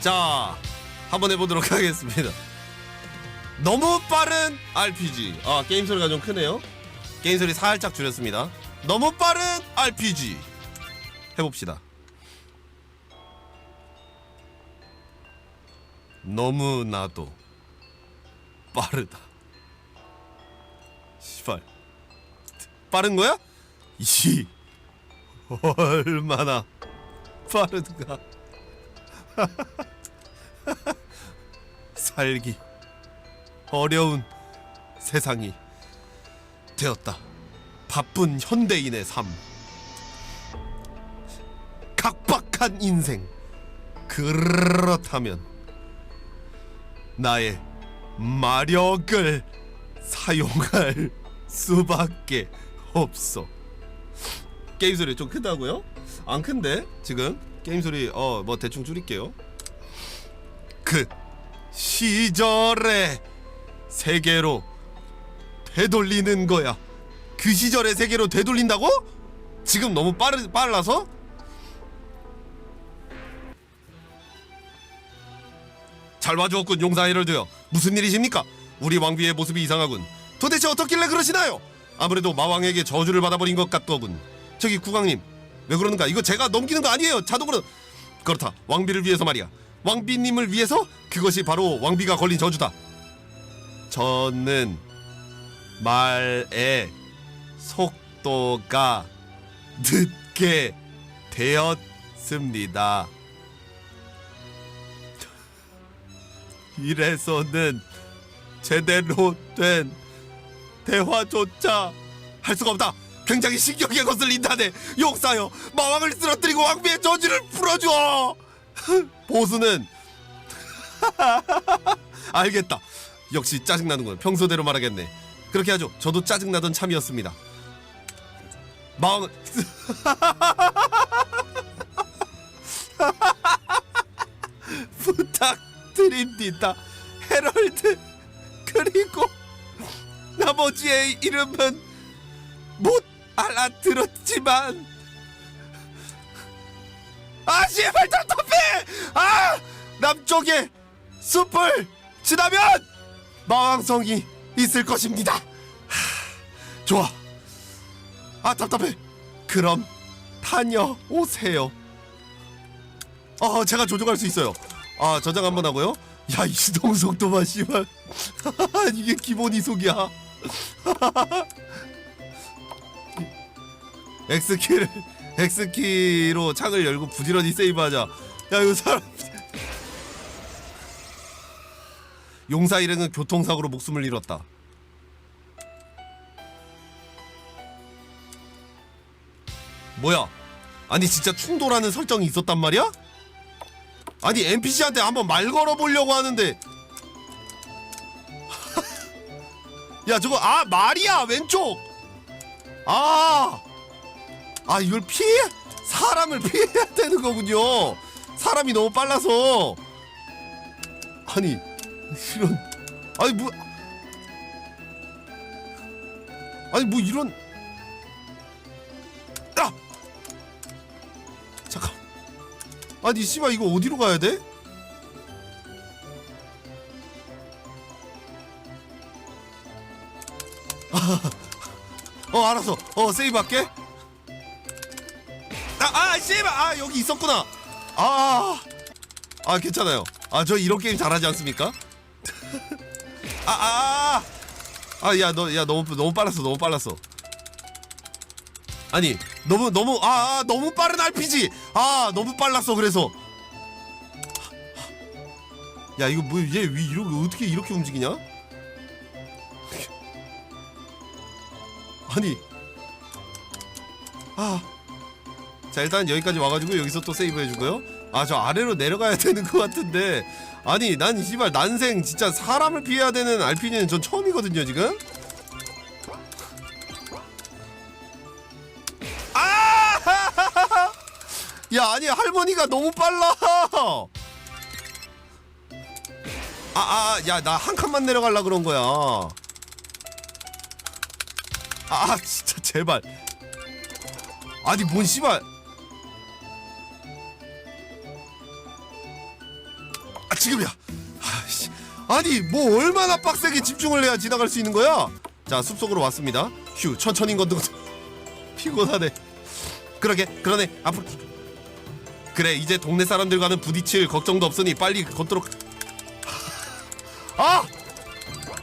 자, 한번 해보도록 하겠습니다. 너무 빠른 RPG. 아, 게임 소리가 좀 크네요. 게임 소리 살짝 줄였습니다. 너무 빠른 RPG. 해봅시다. 너무나도 빠르다. 시발. 빠른 거야? 이 얼마나 빠른가. 살기 어려운 세상이 되었다. 바쁜 현대인의 삶. 각박한 인생. 그렇다면 나의 마력을 사용할 수밖에 없어. 게임 소리 좀 크다고요? 안 큰데 지금 게임 소리 어 뭐 대충 줄일게요. 그 시절의 세계로 되돌리는 거야. 그 시절의 세계로 되돌린다고? 지금 너무 빠르 빨라서? 잘 와주었군 용사 헤럴드요. 무슨 일이십니까? 우리 왕비의 모습이 이상하군. 도대체 어떻길래 그러시나요? 아무래도 마왕에게 저주를 받아버린 것 같더군. 저기 국왕님 왜 그러는가? 이거 제가 넘기는 거 아니에요. 자동으로 그렇다. 왕비를 위해서 말이야. 왕비님을 위해서 그것이 바로 왕비가 걸린 저주다. 저는 말의 속도가 늦게 되었습니다. 이래서는 제대로 된 대화조차 할 수가 없다. 굉장히 신경에 거슬린다네. 용사여, 마왕을 쓰러뜨리고 왕비의 저주를 풀어줘. 보수는 알겠다. 역시 짜증나는군. 평소대로 말하겠네. 그렇게 하죠. 저도 짜증나던 참이었습니다. 마왕은 부탁드립니다. 헤럴드 그리고 나머지의 이름은 못 알아들었지만 아 씨발 답답해 아! 남쪽에 숲을 지나면 마왕성이 있을 것입니다. 하, 좋아. 아 답답해. 그럼 다녀오세요. 어 제가 조종할 수 있어요. 아 저장 한번 하고요. 야 이동 속도만 씨발. 이게 기본 이속이야. X키를 X키로 창을 열고 부지런히 세이브하자. 야 이거 사람 용사 일행은 교통사고로 목숨을 잃었다. 뭐야? 아니 진짜 충돌하는 설정이 있었단 말이야? 아니 NPC한테 한번 말 걸어보려고 하는데 야 저거 아 말이야 왼쪽 아아 이걸 피해 사람을 피해야 되는 거군요. 사람이 너무 빨라서. 아니 이런 아니 뭐 아니 뭐 이런. 아 잠깐. 아니 씨발 이거 어디로 가야 돼? 어 알았어. 어 세이브 할게. 아, 아, 씨발, 아, 여기 있었구나. 아, 아, 괜찮아요. 아, 저 이런 게임 잘하지 않습니까? 아, 아, 아, 아, 야, 너, 야, 너무, 너무 빨랐어, 너무 빨랐어. 아니, 너무, 너무, 아, 아 너무 빠른 RPG. 아, 너무 빨랐어, 그래서. 야, 이거 뭐, 얘, 위, 이렇게, 어떻게 이렇게 움직이냐? 아니, 아. 자 일단 여기까지 와가지고 여기서 또 세이브 해주고요. 아 저 아래로 내려가야 되는 것 같은데. 아니 난 씨발 난생 진짜 사람을 피해야 되는 RPG는 전 처음이거든요 지금. 아! 야 아니 할머니가 너무 빨라. 아아야 나 한 칸만 내려갈라 그런 거야. 아 진짜 제발. 아니 뭔 씨발 아, 지금이야. 아씨. 아니 뭐 얼마나 빡세게 집중을 해야 지나갈 수 있는 거야? 자 숲속으로 왔습니다. 휴 천천히 것 피곤하네. 그러게 그러네 앞으로. 그래 이제 동네 사람들과는 부딪힐 걱정도 없으니 빨리 걷도록. 아!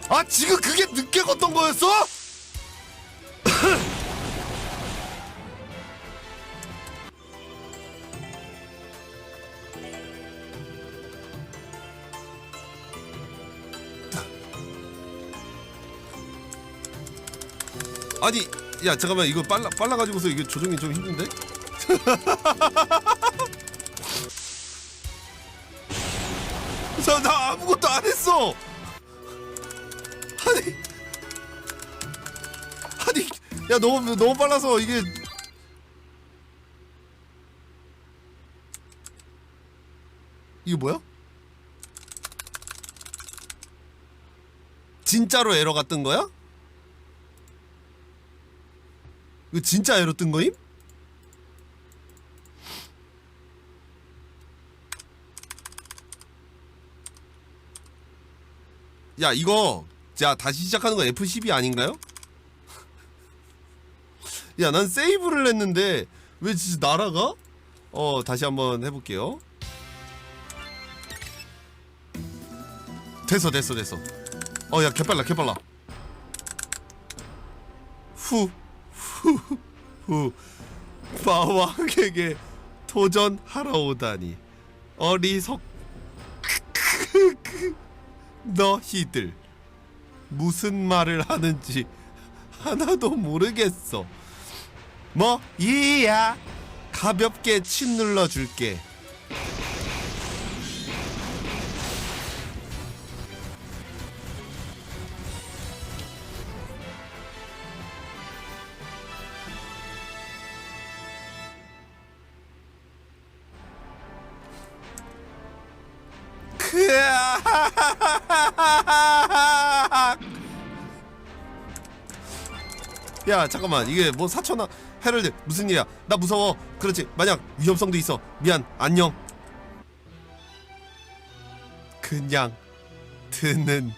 아 지금 그게 늦게 걷던 거였어? 아니 야 잠깐만 이거 빨라 빨라 가지고서 이게 조정이 좀 힘든데? 나, 나 아무것도 안 했어. 아니 아니 야 너무 너무 빨라서 이게 이게 뭐야? 진짜로 에러가 뜬 거야? 이거 진짜 에러 뜬 거임? 야 이거 자 다시 시작하는 거 F12 아닌가요? 야 난 세이브를 했는데 왜 진짜 날아가? 어 다시 한번 해볼게요 됐어 됐어 됐어 어 야 개빨라 개빨라 후 후 마왕에게 도전하러 오다니 어리석 너희들 무슨 말을 하는지 하나도 모르겠어 뭐 이야 가볍게 침 눌러 줄게 야 잠깐만. 이게 뭐 사천아 헤럴드 무슨 일이야? 나 무서워. 그렇지. 만약 위험성도 있어. 미안. 안녕. 그냥 드는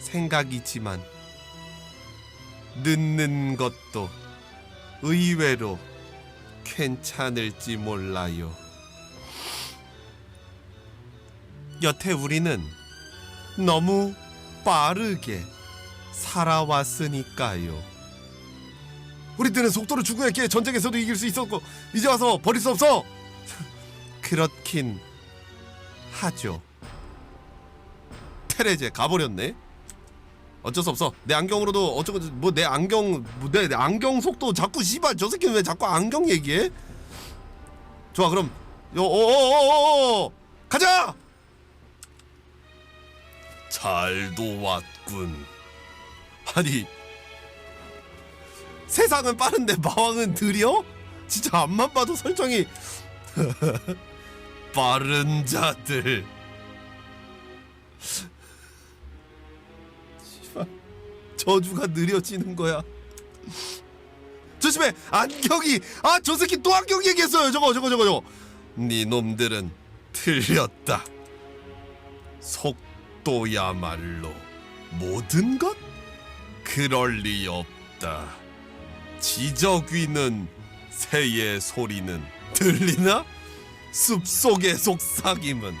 생각이지만 늦는 것도 의외로 괜찮을지 몰라요. 여태 우리는 너무 빠르게 살아왔으니까요. 우리 때는 속도를 추구했기에 전쟁에서도 이길 수 있었고 이제 와서 버릴 수 없어. 그렇긴 하죠. 테레제 가버렸네. 어쩔 수 없어. 내 안경으로도 어쩌고 뭐 내 안경 뭐 내, 내 안경 속도 자꾸 씨발 저 새끼는 왜 자꾸 안경 얘기해? 좋아 그럼 요어어어어 가자. 잘도 왔군. 아니 세상은 빠른데 마왕은 느려? 진짜 앞만 봐도 설정이 빠른 자들. 씨발, 저주가 느려지는 거야. 조심해 안경이 아 저 새끼 또 안경 얘기했어요 저거 저거 저거 저거 네 놈들은 틀렸다 속 도야말로 모든 것? 그럴 리 없다. 지저귀는 새의 소리는 들리나? 숲속의 속삭임은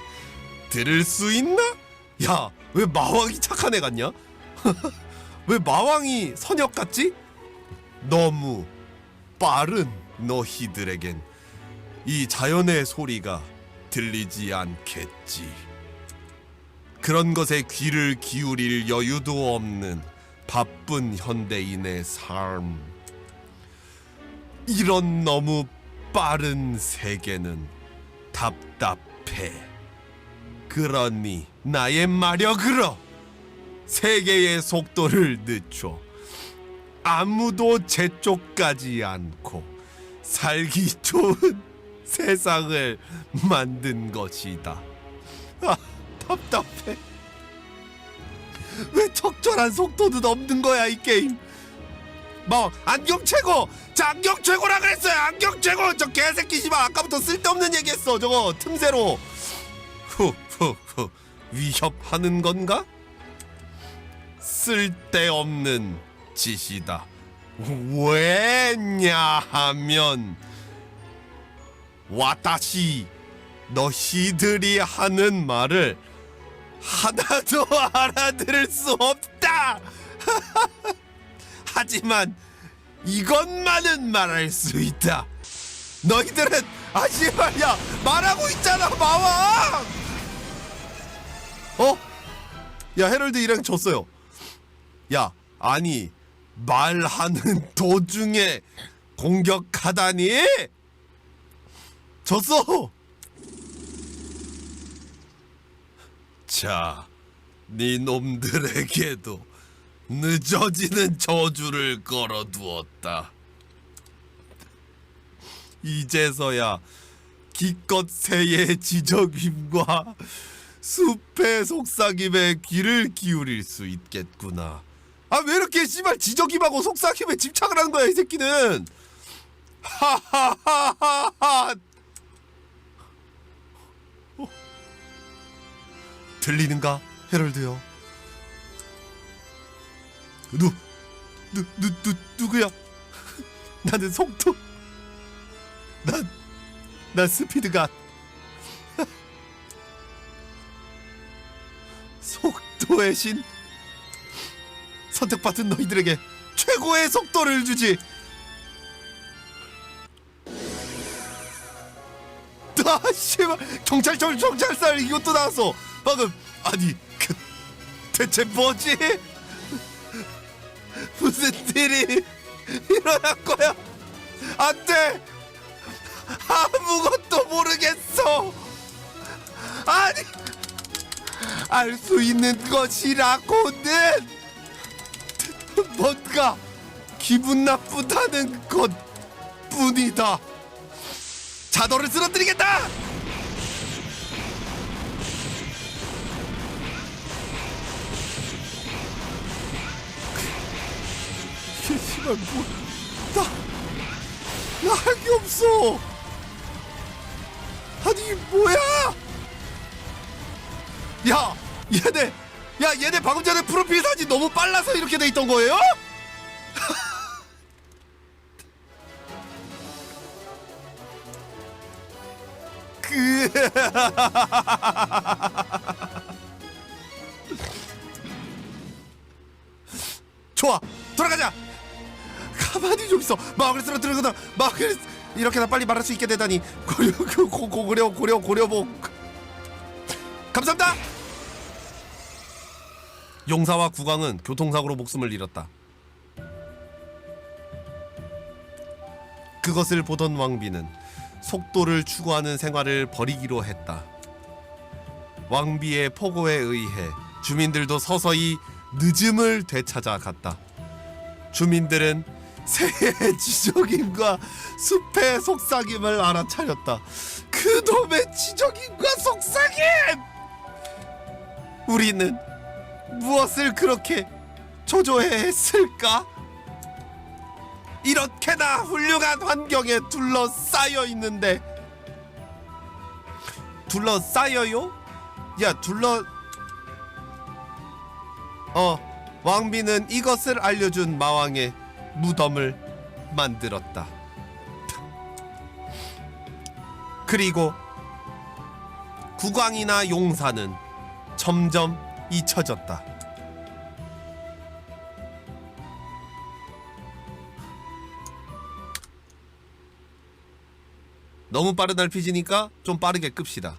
들을 수 있나? 야 왜 마왕이 착한 애 같냐? 왜 마왕이 선역 같지? 너무 빠른 너희들에겐 이 자연의 소리가 들리지 않겠지. 그런 것에 귀를 기울일 여유도 없는 바쁜 현대인의 삶. 이런 너무 빠른 세계는 답답해. 그러니 나의 마력으로 세계의 속도를 늦춰 아무도 재촉하지 않고 살기 좋은 세상을 만든 것이다. 아, 답답해. 왜 적절한 속도도 없는 거야 이 게임? 뭐 안경 최고, 자 안경 최고라 그랬어요. 안경 최고. 저 개새끼 씨발 아까부터 쓸데없는 얘기했어. 저거 틈새로. 후, 허허 위협하는 건가? 쓸데없는 짓이다. 왜냐하면 와다시 너희들이 하는 말을 하나도 알아들을 수 없다. 하지만 이것만은 말할 수 있다. 너희들은 아시 말이야 말하고 있잖아 마왕. 어? 야 헤럴드 일행 졌어요. 야 아니 말하는 도중에 공격하다니 졌어. 자, 네 놈들에게도 늦어지는 저주를 걸어두었다. 이제서야 기껏 새의 지적임과 숲의 속삭임에 귀를 기울일 수 있겠구나. 아 왜 이렇게 씨발 지적임하고 속삭임에 집착을 하는 거야 이 새끼는. 하하하하하. 들리는가 헤럴드요? 누, 누, 누, 누, 누구야? 나는 속도. 난, 난 스피드가. 속도의 신. 선택받은 너희들에게 최고의 속도를 주지. 아 씨발 경찰청 경찰살 이것도 나왔어. 방금 아니 그 대체 뭐지? 무슨 일이 일어난 거야? 안 돼! 아무것도 모르겠어! 아니! 알 수 있는 것이라고는 뭔가 기분 나쁘다는 것 뿐이다. 자도를 쓰러뜨리겠다! 씨발 뭐... 나... 나 할 게 없어! 아니 뭐야! 야! 얘네! 야 얘네 방금 전에 프로필 사진 너무 빨라서 이렇게 돼 있던 거예요? 그... 좋아 돌아가자 가만히 좀 있어. 마음을 쓰러뜨리거나 마음을 이렇게나 빨리 말할 수 있게 되다니. 고려 고, 고, 고려 고려 고려복. 감사합니다. 용사와 국왕은 교통사고로 목숨을 잃었다. 그것을 보던 왕비는 속도를 추구하는 생활을 버리기로 했다. 왕비의 포고에 의해 주민들도 서서히 늦음을 되찾아 갔다. 주민들은 새의 지적임과 숲의 속삭임을 알아차렸다. 그놈의 지적임과 속삭임! 우리는 무엇을 그렇게 조조해 했을까? 이렇게나 훌륭한 환경에 둘러싸여 있는데 둘러싸여요? 야 둘러 어 왕비는 이것을 알려준 마왕의 무덤을 만들었다. 그리고 국왕이나 용사는 점점 잊혀졌다. 너무 빠른 RPG니까 좀 빠르게 끕시다.